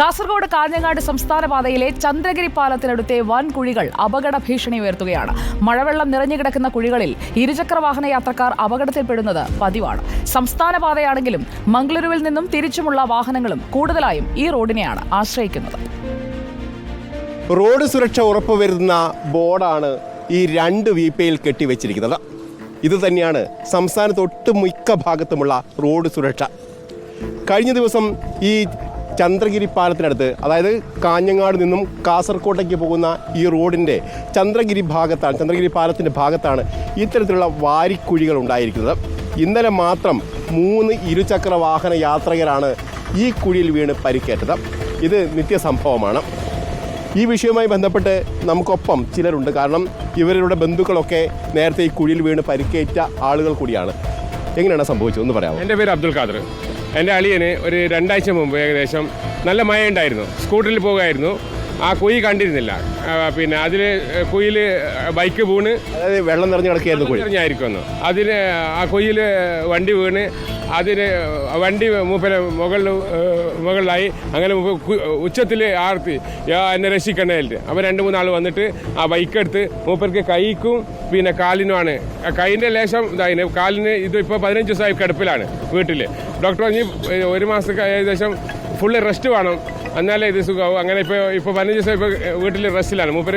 കാസർഗോഡ് കാഞ്ഞങ്ങാട് സംസ്ഥാന പാതയിലെ ചന്ദ്രഗിരി പാലത്തിനടുത്തെ വൻ കുഴികൾ അപകട ഭീഷണി ഉയർത്തുകയാണ്. മഴവെള്ളം നിറഞ്ഞുകിടക്കുന്ന കുഴികളിൽ ഇരുചക്രവാഹന യാത്രക്കാർ അപകടത്തിൽപ്പെടുന്നത് പതിവാണ്. സംസ്ഥാന പാതയാണെങ്കിലും മംഗളൂരുവിൽ നിന്നും തിരിച്ചുമുള്ള വാഹനങ്ങളും കൂടുതലായും ഈ റോഡിനെയാണ് ആശ്രയിക്കുന്നത്. റോഡ് സുരക്ഷ ഉറപ്പുവരുത്തുന്ന ബോർഡാണ് ഈ രണ്ട് വീപ്പയിൽ കെട്ടിവെച്ചിരിക്കുന്നത്. ഇത് തന്നെയാണ് സംസ്ഥാനത്ത് ഒട്ടുമിക്ക ഭാഗത്തുമുള്ള റോഡ് സുരക്ഷ. കഴിഞ്ഞ ദിവസം ഈ ചന്ദ്രഗിരി പാലത്തിനടുത്ത് അതായത് കാഞ്ഞങ്ങാട് നിന്നും കാസർകോട്ടേക്ക് പോകുന്ന ഈ റോഡിന്റെ ചന്ദ്രഗിരി ഭാഗത്താണ് ചന്ദ്രഗിരി പാലത്തിന്റെ ഭാഗത്താണ് ഇത്തരത്തിലുള്ള വാരിക്കുഴികൾ ഉണ്ടായിരിക്കുന്നത്. ഇന്നലെ മാത്രം മൂന്ന് ഇരുചക്ര വാഹന യാത്രികരാണ് ഈ കുഴിയിൽ വീണ് പരിക്കേറ്റത്. ഇത് നിത്യസംഭവമാണ്. ഈ വിഷയവുമായി ബന്ധപ്പെട്ട് നമുക്കൊപ്പം ചിലരുണ്ട്. കാരണം ഇവരുടെ ബന്ധുക്കളൊക്കെ നേരത്തെ ഈ കുഴിയിൽ വീണ് പരിക്കേറ്റ ആളുകൾ കൂടിയാണ്. എങ്ങനെയാണ് സംഭവിച്ചത്? ഒന്ന് പറയാമോ? എന്റെ പേര് അബ്ദുൽ ഖാദർ. എന്റെ അളിയന് ഒരു രണ്ടാഴ്ച മുമ്പ് ഏകദേശം നല്ല മഴ ഉണ്ടായിരുന്നു സ്കൂട്ടറിൽ പോകുമായിരുന്നു ആ കുയി കണ്ടിരുന്നില്ല. പിന്നെ അതിൽ കുയിൽ ബൈക്ക് വീണ്. അതായത് വെള്ളം നിറഞ്ഞു കിടക്കുകയായിരുന്നു കുഴി. അതിന് ആ കുയിൽ വണ്ടി വീണ്. അതിന് വണ്ടി മൂപ്പരെ മുകളിൽ മുകളിലായി അങ്ങനെ ഉച്ചത്തിൽ ആർത്തി. യാ എന്നെ രക്ഷിക്കണേൽ അപ്പോൾ രണ്ട് മൂന്നാൾ വന്നിട്ട് ആ ബൈക്ക് എടുത്ത് മൂപ്പർക്ക് കൈക്കും പിന്നെ കാലിനുമാണ്. കൈയിന്റെ ലേശം ഇതായിന്. കാലിന് ഇത് ഇപ്പോൾ പതിനഞ്ച് ദിവസമായി കിടപ്പിലാണ് വീട്ടിൽ. ഡോക്ടർ പറഞ്ഞ് ഒരു മാസത്തേക്ക് ഏകദേശം ഫുള്ള് റെസ്റ്റ് വേണം. എന്നാലേ ഇത് സുഖമാവും. അങ്ങനെ ഇപ്പോൾ ഇപ്പോൾ പതിനഞ്ച് ദിവസം ഇപ്പോൾ വീട്ടിൽ റെസ്റ്റിലാണ് മൂപ്പർ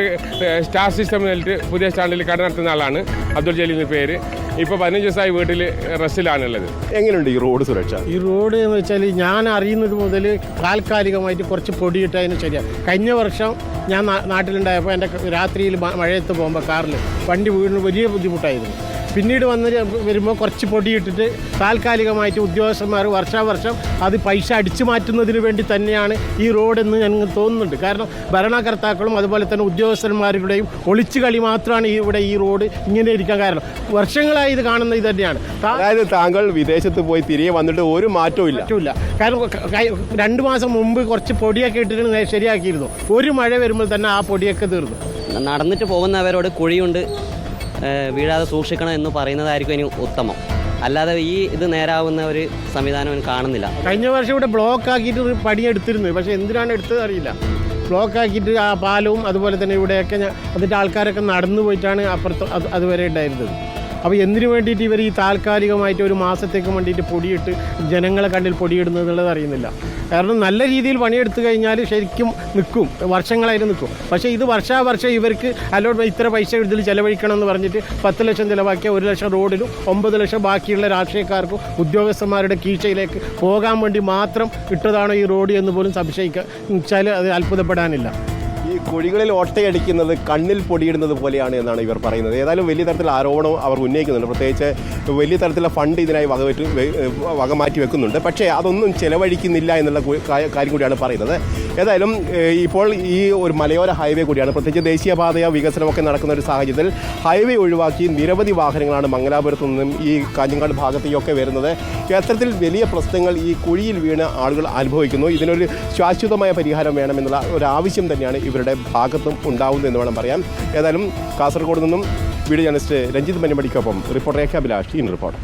സ്റ്റാർ സിസ്റ്റം എന്നിട്ട് പുതിയ സ്റ്റാൻഡിൽ കട നടത്തുന്ന ആളാണ്. അബ്ദുൾ ജലീലിന്റെ പേര്. ഇപ്പോൾ പതിനഞ്ച് ദിവസമായി വീട്ടിൽ റെസ്റ്റിലാണുള്ളത്. എങ്ങനെയുണ്ട് ഈ റോഡ് സുരക്ഷ? ഈ റോഡ് എന്ന് വെച്ചാൽ ഞാൻ അറിയുന്നത് മുതൽ താൽക്കാലികമായിട്ട് കുറച്ച് പൊടിയിട്ടതിന് ശരിയാണ് കഴിഞ്ഞ വർഷം ഞാൻ നാട്ടിലുണ്ടായപ്പോൾ എന്റെ രാത്രിയിൽ മഴയത്ത് പോകുമ്പോൾ കാറിൽ വണ്ടി വീണ് വലിയ ബുദ്ധിമുട്ടായിരുന്നു. പിന്നീട് വന്ന് വരുമ്പോൾ കുറച്ച് പൊടിയിട്ടിട്ട് താൽക്കാലികമായിട്ട് ഉദ്യോഗസ്ഥന്മാർ വർഷാവർഷം അത് പൈസ അടിച്ചു മാറ്റുന്നതിന് വേണ്ടി തന്നെയാണ് ഈ റോഡെന്ന് ഞങ്ങൾക്ക് തോന്നുന്നുണ്ട്. കാരണം ഭരണകർത്താക്കളും അതുപോലെ തന്നെ ഉദ്യോഗസ്ഥന്മാരുടെയും ഒളിച്ചു കളി മാത്രമാണ് ഈ ഇവിടെ ഈ റോഡ് ഇങ്ങനെ ഇരിക്കാൻ കാരണം. വർഷങ്ങളായി ഇത് കാണുന്നത് ഇത് തന്നെയാണ്. അതായത് താങ്കൾ വിദേശത്ത് പോയി തിരികെ വന്നിട്ട് ഒരു മാറ്റവും ഇല്ല. കാരണം രണ്ട് മാസം മുമ്പ് കുറച്ച് പൊടിയൊക്കെ ഇട്ടിട്ട് ശരിയാക്കിയിരുന്നു. ഒരു മഴ വരുമ്പോൾ തന്നെ ആ പൊടിയൊക്കെ തീർന്നു. നടന്നിട്ട് പോകുന്നവരോട് കുഴിയുണ്ട്. വീഴാതെ സൂക്ഷിക്കണം എന്ന് പറയുന്നതായിരിക്കും ഇനി ഉത്തമം. അല്ലാതെ ഈ ഇത് നേരാവുന്ന ഒരു സംവിധാനം കാണുന്നില്ല. കഴിഞ്ഞ വർഷം ഇവിടെ ബ്ലോക്ക് ആക്കിയിട്ട് പണിയെടുത്തിരുന്നു പക്ഷേ എന്തിനാണ് എടുത്തത് അറിയില്ല. ബ്ലോക്ക് ആക്കിയിട്ട് ആ പാലവും അതുപോലെ തന്നെ ഇവിടെയൊക്കെ അതിന്റെ ആൾക്കാരൊക്കെ നടന്നു പോയിട്ടാണ് അപ്പുറത്ത് അതുവരെ ഉണ്ടായിരുന്നത്. അപ്പോൾ എന്തിനു വേണ്ടിയിട്ട് ഇവർ ഈ താൽക്കാലികമായിട്ട് ഒരു മാസത്തേക്ക് വേണ്ടിയിട്ട് പൊടിയിട്ട് ജനങ്ങളെ കണ്ണിൽ പൊടിയിടുന്നത് എന്നുള്ളത് അറിയുന്നില്ല. കാരണം നല്ല രീതിയിൽ പണിയെടുത്തു കഴിഞ്ഞാൽ ശരിക്കും നിൽക്കും. വർഷങ്ങളായിട്ട് നിൽക്കും. പക്ഷേ ഇത് വർഷാവർഷം ഇവർക്ക് അല്ലോട്ട് ഇത്ര പൈസ ഇതിൽ ചിലവഴിക്കണം എന്ന് പറഞ്ഞിട്ട് പത്ത് ലക്ഷം ചിലവാക്കിയ ഒരു ലക്ഷം റോഡിലും ഒമ്പത് ലക്ഷം ബാക്കിയുള്ള രാഷ്ട്രീയക്കാർക്കും ഉദ്യോഗസ്ഥന്മാരുടെ കീഴ്ചയിലേക്ക് പോകാൻ വേണ്ടി മാത്രം ഇട്ടതാണോ ഈ റോഡ് എന്ന് പോലും സംശയിക്കാൻ ചില അത് അത്ഭുതപ്പെടാനില്ല. കുഴികളിൽ ഒട്ടയടിക്കുന്നത് കണ്ണിൽ പൊടിയിടുന്നത് പോലെയാണ് എന്നാണ് ഇവർ പറയുന്നത്. ഏതായാലും വലിയ തരത്തിൽ ആരോപണം അവർ ഉന്നയിക്കുന്നുണ്ട്. പ്രത്യേകിച്ച് വലിയ തരത്തിലുള്ള ഫണ്ട് ഇതിനായി വകവെറ്റ് വക വകമാറ്റി വെക്കുന്നുണ്ട്. പക്ഷേ അതൊന്നും ചെലവഴിക്കുന്നില്ല എന്നുള്ള കാര്യം കൂടിയാണ് പറയുന്നത്. ഏതായാലും ഇപ്പോൾ ഈ ഒരു മലയോര ഹൈവേ കൂടിയാണ്. പ്രത്യേകിച്ച് ദേശീയപാതയ വികസനമൊക്കെ നടക്കുന്ന ഒരു സാഹചര്യത്തിൽ ഹൈവേ ഒഴിവാക്കി നിരവധി വാഹനങ്ങളാണ് മംഗലാപുരത്തു നിന്നും ഈ കാഞ്ഞങ്ങാട് ഭാഗത്തേക്കൊക്കെ വരുന്നത്. അത്തരത്തിൽ വലിയ പ്രശ്നങ്ങൾ ഈ കുഴിയിൽ വീണ് ആളുകൾ അനുഭവിക്കുന്നു. ഇതിനൊരു ശാശ്വതമായ പരിഹാരം വേണമെന്നുള്ള ഒരു ആവശ്യം തന്നെയാണ് ഇവരുടെ ഭാഗത്തും ഉണ്ടാവുന്നു എന്ന് വേണം പറയാൻ. ഏതായാലും കാസർഗോഡ് നിന്നും video journalist Ranjith മഞ്ഞമടിക്കൊപ്പം reporter A Abhilash in report.